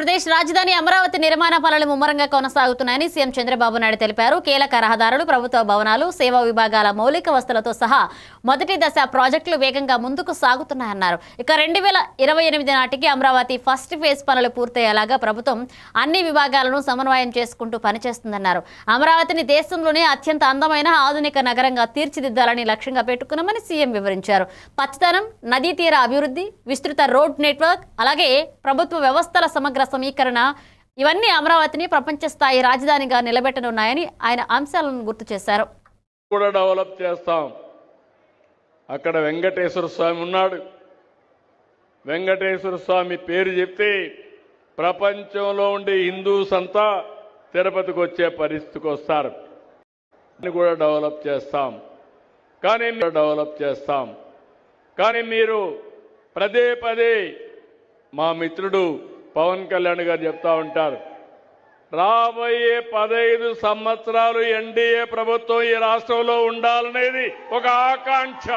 ఆంధ్రప్రదేశ్ రాజధాని అమరావతి నిర్మాణ పనులు ముమ్మరంగా కొనసాగుతున్నాయని సీఎం చంద్రబాబు నాయుడు తెలిపారు. కీలక రహదారులు ప్రభుత్వ భవనాలు సేవా విభాగాల మౌలిక వసతులతో సహా మొదటి దశ ప్రాజెక్టులు వేగంగా ముందుకు సాగుతున్నాయన్నారు. ఇక రెండు వేల ఇరవై ఎనిమిది నాటికి అమరావతి ఫస్ట్ ఫేజ్ పనులు పూర్తయ్యేలాగా ప్రభుత్వం అన్ని విభాగాలను సమన్వయం చేసుకుంటూ పనిచేస్తుందన్నారు. అమరావతిని దేశంలోనే అత్యంత అందమైన ఆధునిక నగరంగా తీర్చిదిద్దాలని లక్ష్యంగా పెట్టుకున్నామని సీఎం వివరించారు. పచ్చదనం నదీ తీర అభివృద్ధి విస్తృత రోడ్ నెట్వర్క్ అలాగే ప్రభుత్వ వ్యవస్థల సమగ్ర సమీకరణ ఇవన్నీ అమరావతిని ప్రపంచ స్థాయి రాజధానిగా నిలబెట్టనున్నాయని ఆయన అంశాలను గుర్తు చేశారు. కూడా డెవలప్ చేస్తాం. అక్కడ వెంకటేశ్వర స్వామి ఉన్నాడు. వెంకటేశ్వర స్వామి పేరు చెప్తే ప్రపంచంలో ఉండే హిందూస్ అంతా తిరుపతికి వచ్చే పరిస్థితికి వస్తారు. కూడా డెవలప్ చేస్తాం. కానీ మీరు డెవలప్ చేస్తాం. కానీ మీరు పదే పదే మా మిత్రుడు పవన్ కళ్యాణ్ గారు చెప్తా ఉంటారు. రాబోయే పదహైదు సంవత్సరాలు ఎన్డీఏ ప్రభుత్వం ఈ రాష్ట్రంలో ఉండాలనేది ఒక ఆకాంక్ష.